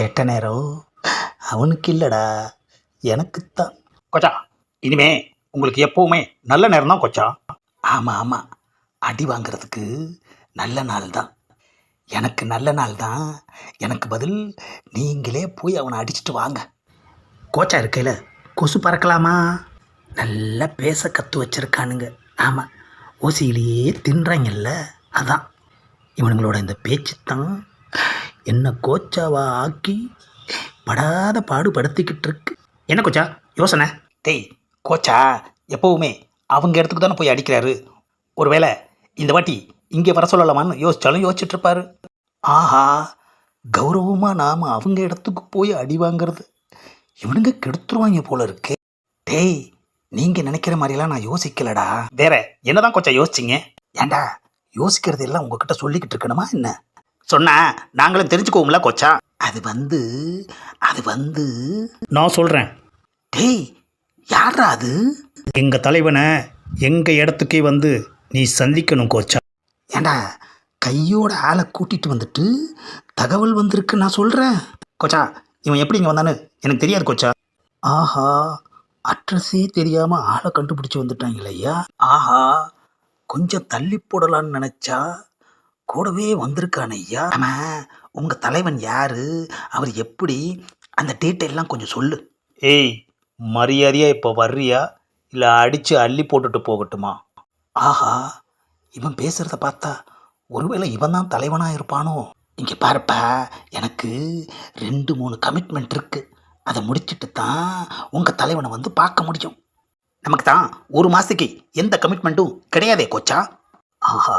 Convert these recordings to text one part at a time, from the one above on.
கெட்ட நேரம் அவனுக்கு இல்லைடா எனக்குத்தான். கொச்சா இனிமே உங்களுக்கு எப்பவுமே நல்ல நேரம் தான் கொச்சா. ஆமாம் ஆமாம் அடி வாங்குறதுக்கு நல்ல நாள் தான் எனக்கு நல்ல நாள் தான் எனக்கு பதில் நீங்களே போய் அவனை அடிச்சிட்டு வாங்க. கோச்சா இருக்கையில் கொசு பறக்கலாமா? நல்லா பேச கற்று வச்சிருக்கானுங்க. ஆமாம் ஓசியிலேயே தின்றாங்கல்ல. அதான். இவனுங்களோட இந்த பேச்சு தான் என்னை கோச்சாவா ஆக்கி படாத பாடுபடுத்திக்கிட்டு இருக்கு என்ன கோச்சா? யோசனை. டேய் கோச்சா எப்போவுமே அவங்க இடத்துக்கு தானே போய் அடிக்கிறாரு? ஒருவேளை இந்த வாட்டி இங்கே வர சொல்லலாமான்னு யோசிச்சாலும் யோசிச்சுட்டு இருப்பாரு ஆஹா கௌரவமாக நாம் அவங்க இடத்துக்கு போய் அடி வாங்கிறது இவனுங்க கெடுத்துருவாங்க போல இருக்கு. டேய் நீங்கள் நினைக்கிற மாதிரிலாம் நான் யோசிக்கலடா. வேற என்னதான் கொஞ்சம் யோசிச்சிங்க? ஏன்டா யோசிக்கிறது எல்லாம் உங்ககிட்ட சொல்லிக்கிட்டு இருக்கணுமா என்ன? சொன்னா நாங்களும் தெரிஞ்சுக்குவோம்ல கொச்சா? அது வந்து அது வந்து. நான் சொல்கிறேன் டேய் யாரா அது? எங்கள் தலைவனை எங்கள் இடத்துக்கே வந்து நீ சந்திக்கணும் கோச்சா. ஏண்டா கையோட ஆளை கூட்டிட்டு வந்துட்டு தகவல் வந்திருக்கு நான் சொல்கிறேன் கோச்சா இவன் எப்படி இங்கே வந்தான்னு எனக்கு தெரியாது கோச்சா. ஆஹா அட்ரஸே தெரியாமல் ஆளை கண்டுபிடிச்சி வந்துட்டாங்களே ஐயா. ஆஹா கொஞ்சம் தள்ளி போடலான்னு நினச்சா கூடவே வந்திருக்கானே ஐயா. ஆமாம் உங்கள் தலைவன் யாரு? அவர் எப்படி? அந்த டீட்டெயிலாம் கொஞ்சம் சொல்லு. ஏய் மரியாதையாக இப்போ வர்றியா? இல்லை அடித்து அள்ளி போட்டுட்டு போகட்டுமா? ஆஹா இவன் பேசுகிறத பார்த்தா ஒருவேளை இவன் தான் தலைவனாக இருப்பானோ? இங்கே பாருப்பா எனக்கு ரெண்டு மூணு கமிட்மெண்ட் இருக்குது அதை முடிச்சிட்டு தான் உங்கள் தலைவனை வந்து பார்க்க முடியும். நமக்கு தான் ஒரு மாதத்துக்கு எந்த கமிட்மெண்ட்டும் கிடையாதே கோச்சா? ஆஹா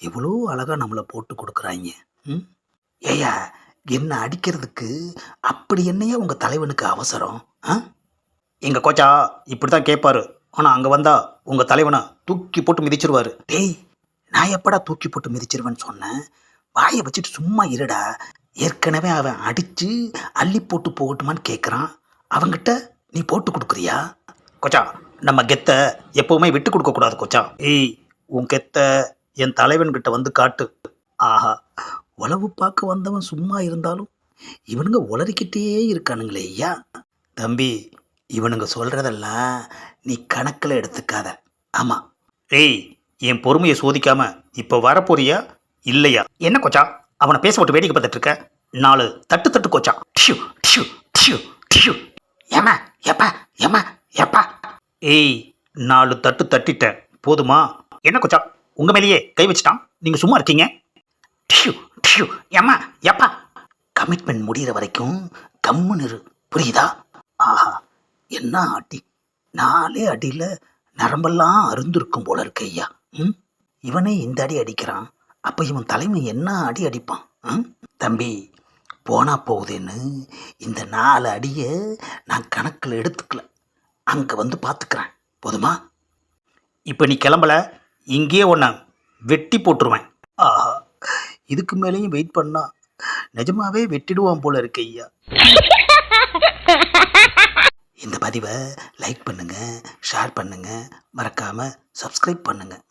எவ்வளோ அழகாக நம்மளை போட்டு கொடுக்குறாங்க ம்? ஏயா என்ன அடிக்கிறதுக்கு அப்படி என்னையா உங்கள் தலைவனுக்கு அவசரம் ஆ? எங்கள் கோச்சா இப்படி தான் கேட்பாரு ஆனால் அங்கே வந்தால் உங்கள் தலைவனை தூக்கி போட்டு மிதிச்சிருவாரு. டேய் நான் எப்படா தூக்கி போட்டு மிதிச்சிருவேன்னு சொன்னேன்? வாயை வச்சுட்டு சும்மா இருடா. ஏற்கனவே அவன் அடித்து அள்ளி போட்டு போகட்டுமான்னு கேட்குறான் அவங்கிட்ட நீ போட்டு கொடுக்குறியா? கொச்சா நம்ம கெத்தை எப்போவுமே விட்டு கொடுக்கக்கூடாது கொச்சா. ஏய் உன் கெத்தை என் தலைவன்கிட்ட வந்து காட்டு. ஆஹா உளவு பார்க்க வந்தவன் சும்மா இருந்தாலும் இவனுங்க உளறிக்கிட்டே இருக்கானுங்களே ஐயா. தம்பி இவனுங்க சொல்கிறதெல்லாம் நீ கணக்கில் எடுத்துக்காத. ஆமாம் ஏய் என் பொறுமையை சோதிக்காம இப்போ வரப்போறியா இல்லையா? என்ன கொச்சா? அவனை பேச விட்டு வேடிக்கை பார்த்துட்டு இருக்க? நாலு தட்டு தட்டு கொச்சா. டிஷு டிஷு டிஷு டிஷு ஏமா எப்பா ஏமா எப்பா ஏய் நாலு தட்டு தட்டிட்டேன் போதுமா? என்ன கொச்சா? உங்க மேலேயே கை வச்சிட்டான். நீங்க சும்மா இருக்கீங்க. டிஷு டிஷு ஏமா எப்பா கமிட்மெண்ட் முடிகிற வரைக்கும் கம்முன்னு இரு. புரியுதா? ஆஹா என்ன அடி. நாலே அடியில் நரம்பெல்லாம் அருந்திருக்கும் போல இருக்கு ஐயா. ம்? இவனே இந்த அடி அடிக்கிறான். அப்போ இவன் தலைமை என்ன அடி அடிப்பான்? ம்? தம்பி போனா போகுதுன்னு இந்த நாலு அடியை நான் கணக்கில் எடுத்துக்கல. அங்கே வந்து பார்த்துக்கிறேன் போதுமா? இப்போ நீ கிளம்பல. இங்கேயே ஒன்றை வெட்டி போட்டுருவேன். ஆஹா இதுக்கு மேலேயும் வெயிட் பண்ணா நிஜமாவே வெட்டிடுவான் போல இருக்கு ஐயா. இந்த பதிவை லைக் பண்ணுங்கள் ஷேர் பண்ணுங்கள் மறக்காமல் சப்ஸ்கிரைப் பண்ணுங்கள்